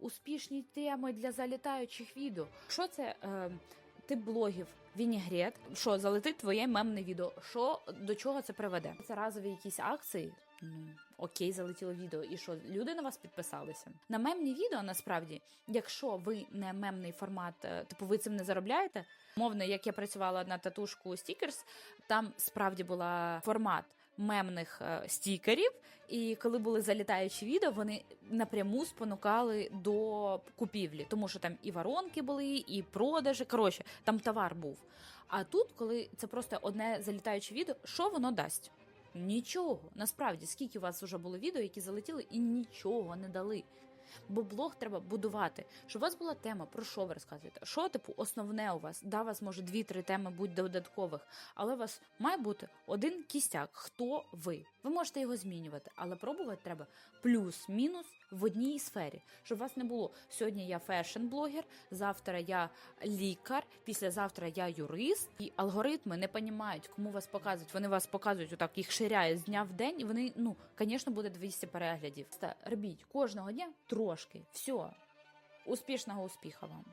успішні теми для залітаючих відео. Що це е, тип блогів? Вінігрет, що залетить твоє мемне відео. Що до чого це приведе? Це разові якісь акції. Ну окей, залетіло відео. І що люди на вас підписалися? На мемні відео насправді, якщо ви не мемний формат, е, типу ви цим не заробляєте. Мовно, як я працювала на татушку Stickers, там справді була формат мемних е, стікерів, і коли були залітаючі відео, вони напряму спонукали до купівлі, тому що там і воронки були, і продажі. Коротше, там товар був. А тут, коли це просто одне залітаюче відео, що воно дасть? Нічого. Насправді, скільки у вас вже було відео, які залетіли і нічого не дали. Бо блог треба будувати, щоб у вас була тема, про що ви розказуєте. Що, типу, основне у вас? Да, у вас може дві-три теми будь додаткових, але у вас має бути один кістяк. Хто ви? Ви можете його змінювати, але пробувати треба плюс-мінус в одній сфері, щоб у вас не було сьогодні я фешн-блогер, завтра я лікар, післязавтра я юрист, і алгоритми не розуміють, кому вас показують. Вони вас показують отак, їх ширяє з дня в день, і вони, ну, звісно, буде 200 переглядів. Та робіть кожного дня трошки. Все. Успішного успіха вам.